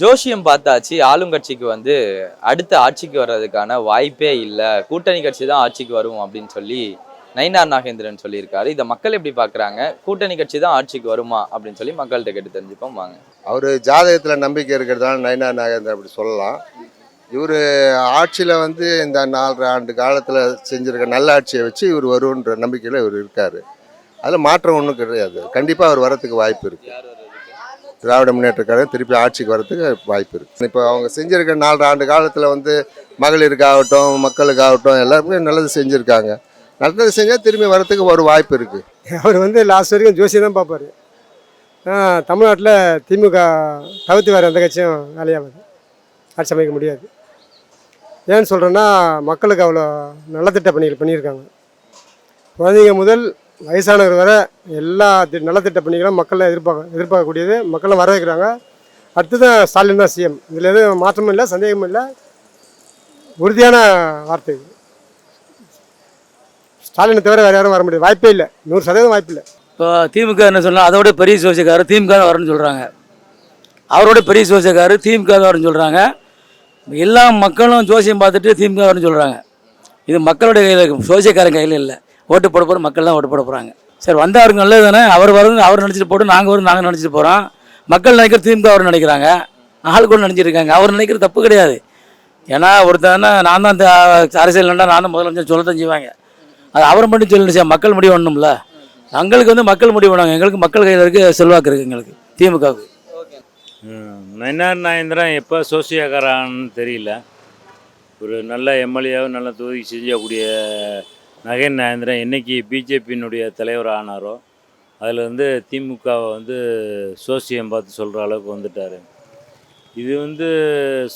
ஜோஷியம் பார்த்தாச்சு. ஆளுங்கட்சிக்கு வந்து அடுத்த ஆட்சிக்கு வர்றதுக்கான வாய்ப்பே இல்லை. கூட்டணி கட்சி தான் ஆட்சிக்கு வரும் அப்படின்னு சொல்லி நயினார் நாகேந்திரன் சொல்லியிருக்காரு. இதை மக்கள் எப்படி பார்க்குறாங்க? கூட்டணி கட்சி தான் ஆட்சிக்கு வருமா? அப்படின்னு சொல்லி மக்கள்கிட்ட கேட்டு தெரிஞ்சுப்போம். வாங்க. அவர் ஜாதகத்தில் நம்பிக்கை இருக்கிறதால நயனா நாகேந்திரன் அப்படி சொல்லலாம். இவர் ஆட்சியில் வந்து இந்த நாலரை ஆண்டு காலத்தில் செஞ்சிருக்க நல்ல ஆட்சியை வச்சு இவர் வருன்ற நம்பிக்கையில் இவர் இருக்கார். அதில் மாற்றம் ஒன்றும் கிடையாது. கண்டிப்பாக அவர் வரத்துக்கு வாய்ப்பு இருக்குது திராவிட முன்னேற்ற கழகம் திருப்பி ஆட்சிக்கு வரத்துக்கு வாய்ப்பு இருக்குது இப்போ அவங்க செஞ்சுருக்க நாலு ஆண்டு காலத்தில் வந்து மகளிருக்காகட்டும் மக்களுக்காகட்டும் எல்லாருமே நல்லது செஞ்சுருக்காங்க. நல்லது செஞ்சால் திரும்பி வரத்துக்கு ஒரு வாய்ப்பு இருக்குது அவர் வந்து லாஸ்ட் வரைக்கும் ஜோசியை தான் பார்ப்பார். தமிழ்நாட்டில் திமுக தவிர்த்து வேறு எந்த கட்சியும் வேலையாகாது ஆட்சி அமைக்க முடியாது. ஏன்னு சொல்கிறேன்னா மக்களுக்கு அவ்வளோ நல்ல திட்ட பணிகள் பண்ணியிருக்காங்க. குழந்தைங்க முதல் வயசானவர் வரை எல்லா நலத்திட்ட பணிகளும் மக்கள் எதிர்பார்க்க எதிர்பார்க்கக்கூடியது. மக்களும் வரவேற்கிறாங்க. வைக்கிறாங்க அடுத்தது ஸ்டாலின் தான் சிஎம் இதில் எதுவும் மாற்றமும் இல்லை சந்தேகமும் இல்லை. உறுதியான வார்த்தை. இது. ஸ்டாலினை தவிர வேறு யாரும் வர முடியாது. வாய்ப்பே இல்லை. நூறு சதவீதம் வாய்ப்பு இல்லை. இப்போ திமுக என்ன சொல்லலாம் அதோட பெரிய சோசியக்காரர் திமுக தான் வரணும்னு சொல்கிறாங்க அவரோட பெரிய சோசியக்காரர் திமுக தான் வரணும்னு சொல்கிறாங்க எல்லா மக்களும் ஜோசியம் பார்த்துட்டு திமுக வரணும்னு சொல்கிறாங்க இது மக்களுடைய கையில் சோசியக்காரன் கையில் இல்லை. ஓட்டு போட போகிற மக்கள் தான் ஓட்டு போட போகிறாங்க சரி வந்தால் அவருக்கு நல்லது தானே அவர் வரும் அவர் நினச்சிட்டு போட்டு நாங்கள் வரும் நாங்கள் நினச்சிட்டு போகிறோம் மக்கள் நினைக்கிற திமுக அவர் நினைக்கிறாங்க. ஆள் கூட நினச்சிருக்காங்க அவர் நினைக்கிற தப்பு கிடையாது. ஏன்னா ஒருத்தன நான் தான் இந்த அரசியல் நான் தான் முதலமைச்சர் சொல்லத்தான் செய்வாங்க அது அவர் மட்டும் சொல்லணும் மக்கள் முடிவு பண்ணணும்ல எங்களுக்கு வந்து மக்கள் முடிவு பண்ணுவாங்க எங்களுக்கு மக்கள் கையில் இருக்கு செல்வாக்கு இருக்குது எங்களுக்கு திமுகவுக்கு. நயினார் நாயந்திரன் எப்போ சோசியக்காரான்னு தெரியல. ஒரு நல்ல எம்எல்ஏவும் நல்ல தொகுதி செய்யக்கூடிய நகேன் நாயந்திரன் என்றைக்கு பிஜேபியினுடைய தலைவர் ஆனாரோ அதில் வந்து திமுகவை வந்து சோசியம் பார்த்து சொல்கிற அளவுக்கு வந்துட்டார். இது வந்து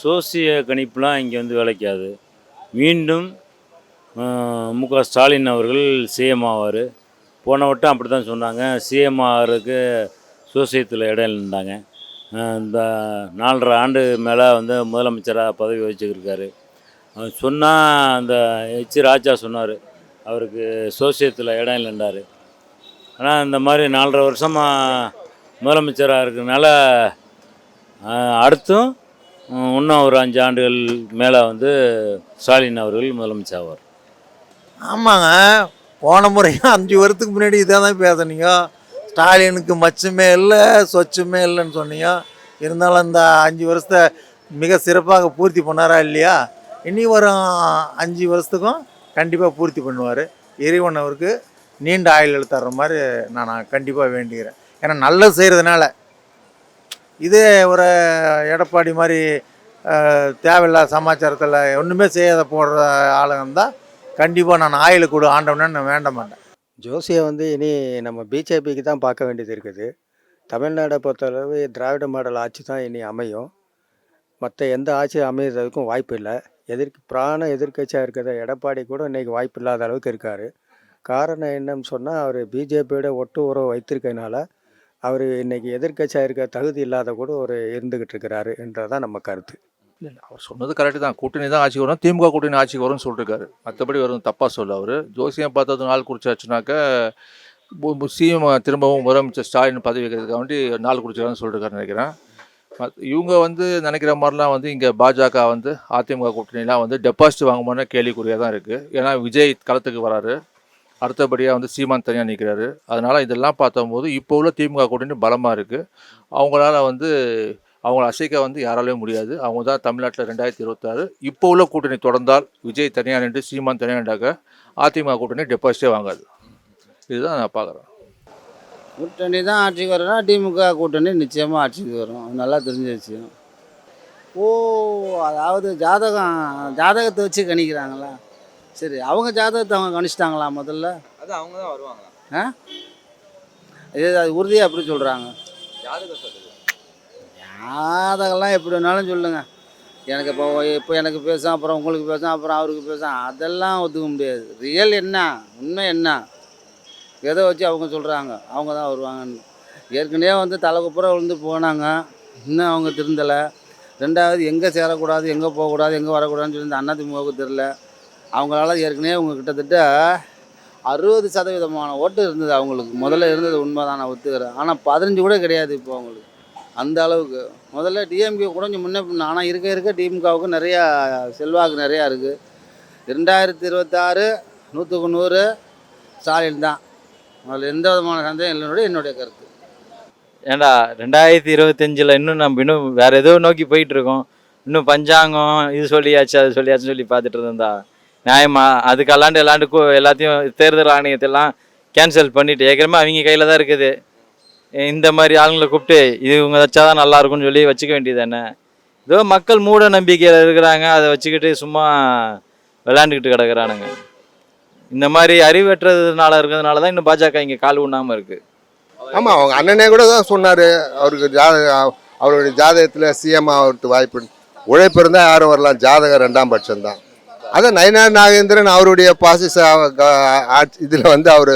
சோசிய கணிப்புலாம் இங்கே வந்து வேலைக்காது மீண்டும் மு க ஸ்டாலின் அவர்கள் சிஎம் ஆவார். போன வட்டம் அப்படி தான் சொன்னாங்க. சிஎம் ஆகிறதுக்கு சோசியத்தில் இடம் இருந்தாங்க இந்த நாலரை ஆண்டு மேலே வந்து முதலமைச்சராக பதவி வச்சுருக்காரு அவர் சொன்னால் அந்த எச் ராஜா சொன்னார். அவருக்கு சோசியத்தில் இடம் இல்லைன்றார். ஆனால் இந்த மாதிரி நாலரை வருஷமாக முதலமைச்சராக இருக்கிறதுனால அடுத்தும் இன்னும் ஒரு அஞ்சு ஆண்டுகள் மேலே வந்து ஸ்டாலின் அவர்கள் முதலமைச்சர் ஆவார். ஆமாங்க. போன முறையும் அஞ்சு வருஷத்துக்கு முன்னாடி இதை தான் பேசுனீங்க. ஸ்டாலினுக்கு மச்சமே இல்லை சொச்சமே இல்லைன்னு சொன்னீங்க. இருந்தாலும் அந்த அஞ்சு வருஷத்தை மிக சிறப்பாக பூர்த்தி பண்ணாரா இல்லையா? இனி வரும் அஞ்சு வருஷத்துக்கும் கண்டிப்பாக பூர்த்தி பண்ணுவார். இறைவன் அவருக்கு நீண்ட ஆயுள் தர்ற மாதிரி நான் கண்டிப்பாக வேண்டிக்கிறேன் ஏன்னா நல்லது செய்கிறதுனால இதே ஒரு எடப்பாடி மாதிரி தேவையில்லாத சமாச்சாரத்தில் ஒன்றுமே செய்யாத போடுற ஆளுங்க இருந்தால் கண்டிப்பாக நான் ஆயில் கொடு ஆண்டவனே நான் வேண்ட மாட்டேன். ஜோசியை வந்து இனி நம்ம பிஜேபிக்கு தான் பார்க்க வேண்டியது இருக்குது. தமிழ்நாடை பொறுத்தளவு திராவிட மாடல் ஆட்சி தான் இனி அமையும். மற்ற எந்த ஆட்சி அமைகிறதுக்கும் வாய்ப்பு இல்லை. எதிர்க்கு பிராண எதிர்க்கட்சியாக இருக்கிற எடப்பாடி கூட இன்றைக்கி வாய்ப்பு இல்லாத அளவுக்கு இருக்கார். காரணம் என்னன்னு சொன்னால் அவர் பிஜேபியோட ஒட்டு உறவு வைத்திருக்கனால அவர் இன்றைக்கி எதிர்க்கட்சியாக இருக்க தகுதி இல்லாத கூட ஒரு இருந்துக்கிட்டு இருக்கிறாரு என்றதான் நம்ம கருத்து. இல்லை அவர் சொன்னது கரெக்டு தான். கூட்டணி தான் ஆட்சிக்கு வரும் திமுக கூட்டணி ஆட்சிக்கு வரும்னு சொல்லிருக்காரு. மற்றபடி வரும் தப்பாக சொல்ல அவர். ஜோசியம் பார்த்தது நாள் குறிச்சாச்சுனாக்கா சிஎம் திரும்பவும் முதலமைச்சர் ஸ்டாலின் பதவி வைக்கிறதுக்காக வேண்டி நாள் குறிச்சாருன்னு சொல்லிருக்காருன்னு நினைக்கிறேன். இவங்க வந்து நினைக்கிற மாதிரிலாம் வந்து இங்கே பாஜக வந்து அதிமுக கூட்டணிலாம் வந்து டெபாசிட் வாங்குமான கேள்விக்குறியாக தான் இருக்குது ஏன்னா விஜய் களத்துக்கு வராரு. அடுத்தபடியாக வந்து சீமான் தனியாக நிற்கிறாரு அதனால் இதெல்லாம் பார்த்தம்போது இப்போ உள்ள திமுக கூட்டணி பலமாக இருக்குது அவங்களால வந்து அவங்கள அசைக்க வந்து யாராலையும் முடியாது. அவங்க தான் தமிழ்நாட்டில் ரெண்டாயிரத்தி இருபத்தாறு. இப்போ உள்ள கூட்டணி தொடர்ந்தால் விஜய் தனியாக நின்று சீமான் தனியாக நின்றாக்க அதிமுக கூட்டணி டெபாசிட்டே வாங்காது. இதுதான் நான் பார்க்குறேன். கூட்டணி தான் ஆட்சிக்கு வரும்னா திமுக கூட்டணி நிச்சயமாக ஆட்சிக்கு வரும். நல்லா தெரிஞ்ச விஷயம். ஓ அதாவது ஜாதகம் ஜாதகத்தை வச்சு கணிக்கிறாங்களா? சரி அவங்க ஜாதகத்தை அவங்க கணிச்சிட்டாங்களா முதல்ல? அது அவங்க தான் வருவாங்க இது அது உறுதியாக எப்படி சொல்கிறாங்க ஜாதகம் சொல்லுது ஜாதகம்லாம் எப்படி வேணாலும் சொல்லுங்க. எனக்கு இப்போ இப்போ எனக்கு பேசும் அப்புறம் உங்களுக்கு பேசும் அப்புறம் அவருக்கு பேசும் அதெல்லாம் ஒத்துக்க முடியாது. ரியல் என்ன? உண்மை என்ன? எதை வச்சு அவங்க சொல்கிறாங்க அவங்க தான் வருவாங்கன்னு. ஏற்கனவே வந்து தலைக்குப்புறம் விழுந்து போனாங்க. இன்னும் அவங்க திருந்தலை. ரெண்டாவது எங்கே சேரக்கூடாது எங்கே போகக்கூடாது எங்கே வரக்கூடாதுன்னு சொல்லி இந்த அதிமுகவுக்கு தெரில அவங்களால ஏற்கனவே அவங்க கிட்டத்தட்ட அறுபது சதவீதமான ஓட்டு இருந்தது அவங்களுக்கு. முதல்ல இருந்தது உண்மை தான் நான் ஒத்துக்கிறேன். ஆனால் பதினஞ்சு கூட கிடையாது இப்போ அவங்களுக்கு. அந்த அளவுக்கு. முதல்ல டிஎம்கே கூட கொஞ்சம் முன்ன ஆனால் இருக்க இருக்க டிஎம்காவுக்கு நிறையா செல்வாக்கு நிறையா இருக்குது ரெண்டாயிரத்தி இருபத்தாறு நூற்றுக்கு நூறு ஸ்டாலின் தான். அதில் எந்த விதமான சந்தேகம் இல்லைன்னு என்னுடைய கருத்து. ஏன்டா ரெண்டாயிரத்தி இருபத்தஞ்சில் இன்னும் நம்ம இன்னும் வேறு ஏதோ நோக்கி போயிட்டுருக்கோம். இன்னும் பஞ்சாங்கம் இது சொல்லியாச்சு அது சொல்லியாச்சுன்னு சொல்லி பார்த்துட்டு இருந்தா நியாயமா? அதுக்கு அல்லாண்டு எல்லாண்டு எல்லாத்தையும் தேர்தல் ஆணையத்தெல்லாம் கேன்சல் பண்ணிட்டு ஏற்கனவே அவங்க கையில் தான் இருக்குது. இந்த மாதிரி ஆளுங்களை கூப்பிட்டு இது இவங்க வச்சாதான் நல்லா இருக்கும்னு சொல்லி வச்சுக்க வேண்டியது தானே? ஏதோ மக்கள் மூட நம்பிக்கையில் இருக்கிறாங்க அதை வச்சுக்கிட்டு சும்மா விளையாண்டுக்கிட்டு கிடக்குறானுங்க. இந்த மாதிரி அறிவற்றதுனால இருக்கிறதுனால தான் இன்னும் பாஜக இங்கே கால் உண்ணாமல் இருக்குது ஆமாம் அவங்க அண்ணனே கூட தான் சொன்னார். அவருக்கு ஜாத அவருடைய ஜாதகத்தில் சிஎம் ஆகிறதுக்கு வாய்ப்பு உழைப்பு இருந்தால் யாரும் வரலாம். ஜாதகம் ரெண்டாம் பட்சம் தான் அதான் நயனார் நாகேந்திரன் அவருடைய பாசிச இதில் வந்து அவர்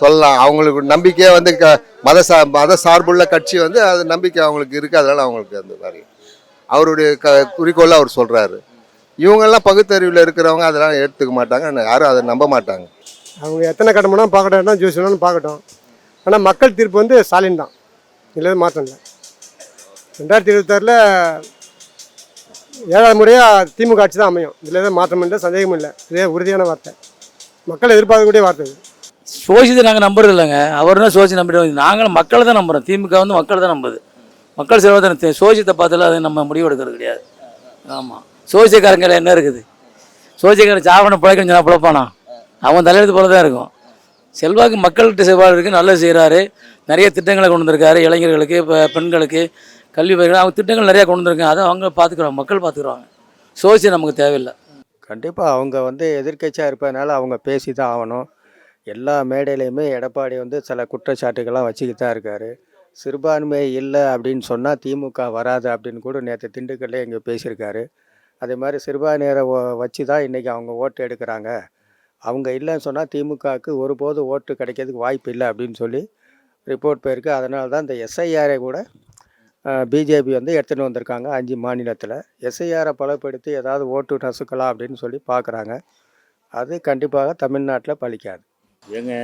சொல்லலாம். அவங்களுக்கு நம்பிக்கையே வந்து க மத சா மத சார்புள்ள கட்சி வந்து அது நம்பிக்கை அவங்களுக்கு இருக்குது அதனால் அவங்களுக்கு அந்த மாதிரி அவருடைய க குறிக்கோளை அவர் சொல்கிறாரு இவங்கெல்லாம் பகுத்தறிவில் இருக்கிறவங்க அதெல்லாம் எடுத்துக்க மாட்டாங்க. யாரும் அதை நம்ப மாட்டாங்க. அவங்க எத்தனை வேணாலும் பார்க்கட்டும் ஜோசி வேணாலும் பார்க்கட்டும். ஆனால் மக்கள் தீர்ப்பு வந்து ஸ்டாலின் தான். இதில் மாற்றம் இல்லை. ரெண்டாயிரத்தி இருபத்தாறில் ஏழாவது முறையாக திமுக ஆட்சி தான் அமையும். இதில் எதுவும் மாற்றம் இல்லை சந்தேகமும் இல்லை. இதே உறுதியான வார்த்தை. மக்கள் எதிர்பார்க்கக்கூடிய வார்த்தை இது. சோசியத்தை நாங்கள் நம்புறது இல்லைங்க. அவர் தான் சோசியம் நம்பிட்டு நாங்களும் மக்களை தான் நம்புறோம். திமுக வந்து மக்கள் தான் நம்புது. மக்கள் சேவை தான் சோசியத்தை பார்த்தாலும் அதை நம்ம முடிவு எடுக்கிறது கிடையாது. ஆமாம் சோசியக்காரங்க என்ன இருக்குது? சோசியக்காரன் சாவனை பிழைக்கணும் சொன்னா பிழைப்பானா? அவன் தலையெழுத்து போல தான் இருக்கும். செல்வாக்கு மக்கள்கிட்ட செல்வாக்கு இருக்குது நல்லது செய்கிறாரு நிறைய திட்டங்களை கொண்டு வந்திருக்காரு. இளைஞர்களுக்கு இப்போ பெண்களுக்கு கல்வி பயிர்கள் அவங்க திட்டங்கள் நிறையா கொண்டு வந்திருக்காங்க. அதை அவங்க பார்த்துக்குறாங்க மக்கள் பார்த்துக்குறாங்க. சோசியம் நமக்கு தேவையில்லை. கண்டிப்பாக அவங்க வந்து எதிர்க்கட்சியாக இருப்பதனால அவங்க பேசி தான் ஆகணும். எல்லா மேடையிலையுமே எடப்பாடி வந்து சில குற்றச்சாட்டுகள்லாம் வச்சுக்கிட்டு தான் இருக்காரு. சிறுபான்மை இல்லை அப்படின்னு சொன்னால் திமுக வராது அப்படின்னு கூட நேற்று திண்டுக்கல்லே இங்கே பேசியிருக்காரு. அதே மாதிரி சிறுபான்மையரை வச்சு தான் இன்றைக்கி அவங்க ஓட்டு எடுக்கிறாங்க. அவங்க இல்லைன்னு சொன்னால் திமுகவுக்கு ஒருபோது ஓட்டு கிடைக்கிறதுக்கு வாய்ப்பு இல்லை அப்படின்னு சொல்லி ரிப்போர்ட் போயிருக்கு. அதனால தான் இந்த எஸ்ஐஆரை கூட பிஜேபி வந்து எடுத்துகிட்டு வந்திருக்காங்க அஞ்சு மாநிலத்தில். எஸ்ஐஆரை பலப்படுத்தி ஏதாவது ஓட்டு நசுக்கலாம் அப்படின்னு சொல்லி பார்க்குறாங்க அது கண்டிப்பாக தமிழ்நாட்டில் பழிக்காது. ஏங்க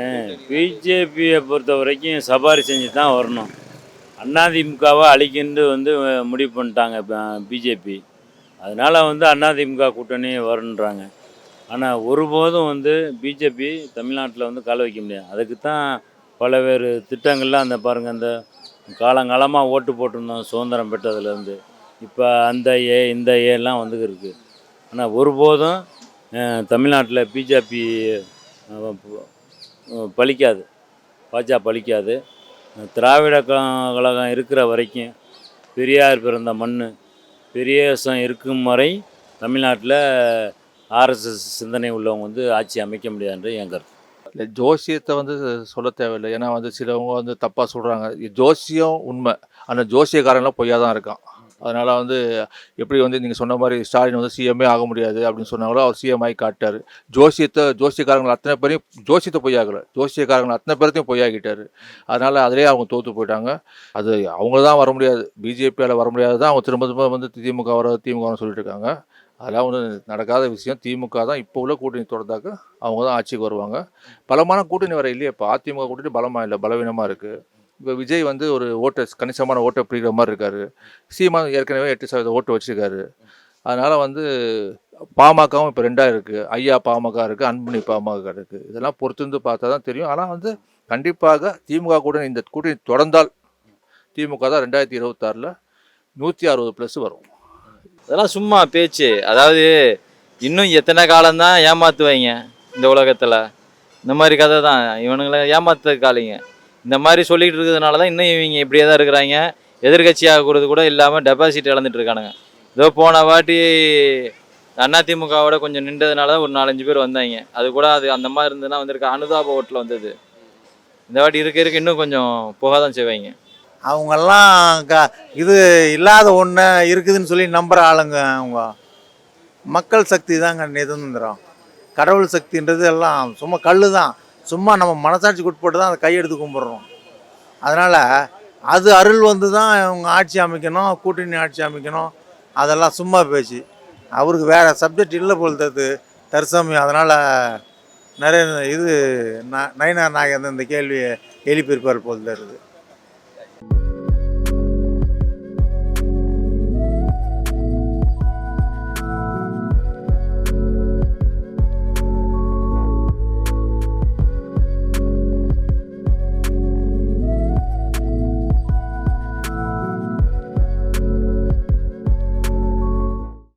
பிஜேபியை பொறுத்த வரைக்கும் சபாரி செஞ்சு தான் வரணும். அதிமுகவை அழிக்கின்று வந்து முடிவு பண்ணிட்டாங்க பிஜேபி. அதனால் வந்து அதிமுக கூட்டணி வருன்றாங்க ஆனால் ஒருபோதும் வந்து பிஜேபி தமிழ்நாட்டில் வந்து கால வைக்க முடியாது. அதுக்கு தான் பலவேறு திட்டங்கள்லாம் அந்த பாருங்கள் அந்த காலங்காலமாக ஓட்டு போட்டிருந்தோம் சுதந்திரம் பெற்றதுலேருந்து இப்போ அந்த ஏ இந்த ஏலாம் வந்து இருக்குது ஆனால் ஒருபோதும் தமிழ்நாட்டில் பிஜேபி பலிக்காது. பாஜா பலிக்காது. திராவிட கழகம் இருக்கிற வரைக்கும் பெரியார் பிறந்த மண் பெரியாசம் இருக்கும் வரை தமிழ்நாட்டில் ஆர்எஸ்எஸ் சிந்தனை உள்ளவங்க வந்து ஆட்சி அமைக்க முடியாதுன்ற என் கருத்து இல்லை ஜோசியத்தை வந்து சொல்ல தேவையில்லை. ஏன்னா வந்து சிலவங்க வந்து தப்பாக சொல்கிறாங்க ஜோசியம் உண்மை. அந்த ஜோசியக்காரங்களாம் பொய்யா தான் இருக்கான். அதனால் வந்து எப்படி வந்து நீங்கள் சொன்ன மாதிரி ஸ்டாலின் வந்து சிஎம்ஏ ஆக முடியாது அப்படின்னு சொன்னாங்களோ அவர் சிஎம் ஆகி காட்டார் ஜோசியத்தை ஜோசியக்காரங்களை அத்தனை பேரையும் ஜோசியத்தை பொய்யாகலை ஜோசியக்காரங்களை அத்தனை பேர்த்தையும் பொய்யாக்கிட்டாரு. அதனால் அதிலே அவங்க தோற்று போயிட்டாங்க. அது அவங்க தான் வர முடியாது. பிஜேபியால் வர முடியாது தான் அவங்க திரும்ப திரும்ப வந்து திமுக வர திமுக சொல்லிட்டு இருக்காங்க. அதெல்லாம் வந்து நடக்காத விஷயம். திமுக தான் இப்போ உள்ள கூட்டணி தொடர்ந்தாக்க அவங்க தான் ஆட்சிக்கு வருவாங்க. பலமான கூட்டணி வர இல்லையே. இப்போ அதிமுக கூட்டணி பலமாக இல்லை பலவீனமாக இருக்குது இப்போ விஜய் வந்து ஒரு ஓட்டை கணிசமான ஓட்டை பிடிக்கிற மாதிரி இருக்காரு. சீமா ஏற்கனவே எட்டு சதவீத ஓட்டு வச்சிருக்காரு. அதனால் வந்து பாமகவும் இப்போ ரெண்டாக இருக்குது ஐயா பாமக இருக்குது அன்புமணி பாமக இருக்குது இதெல்லாம் பொறுத்திருந்து பார்த்தா தான் தெரியும். ஆனால் வந்து கண்டிப்பாக திமுக கூட இந்த கூட்டணி தொடர்ந்தால் திமுக தான் ரெண்டாயிரத்தி இருபத்தாறில் நூற்றி அறுபது ப்ளஸ் வரும். அதெல்லாம் சும்மா பேச்சு. அதாவது இன்னும் எத்தனை காலம்தான் ஏமாத்துவாங்க இந்த உலகத்தில்? இந்த மாதிரி கதை தான். இவனுங்களை ஏமாத்த காலிங்க இந்த மாதிரி சொல்லிட்டு இருக்கிறதுனால தான் இன்னும் இவங்க இப்படியே தான் இருக்கிறாங்க. எதிர்கட்சி ஆகிறது கூட இல்லாமல் டெபாசிட் இழந்துட்டு இருக்கானுங்க. இதோ போன வாட்டி அதிமுகவோட கொஞ்சம் நின்றதுனால தான் ஒரு நாலஞ்சு பேர் வந்தாங்க. அது கூட அது அந்த மாதிரி இருந்ததுன்னா வந்திருக்க அனுதாப ஓட்டில் வந்தது. இந்த வாட்டி இருக்க இருக்க இன்னும் கொஞ்சம் புகாதான் செய்வாங்க. அவங்கெல்லாம் க இது இல்லாத ஒன்று இருக்குதுன்னு சொல்லி நம்புகிற ஆளுங்க அவங்க. மக்கள் சக்தி தாங்க நிதந்திரம். கடவுள் சக்தின்றது எல்லாம் சும்மா கல் தான் சும்மா நம்ம மனசாட்சிக்கு உட்பட்டு தான் அதை கையெடுத்து கும்பிட்றோம். அதனால் அது அருள் வந்து தான் அவங்க ஆட்சி அமைக்கணும் கூட்டணி ஆட்சி அமைக்கணும். அதெல்லாம் சும்மா பேச்சு. அவருக்கு வேறு சப்ஜெக்ட் இல்லை போல் தத்து தற்சமயம் அதனால் நிறைய இது ந நயனார் நாகேந்திரன் இந்த கேள்வியை எழுப்பியிருப்பார் போல் தருது.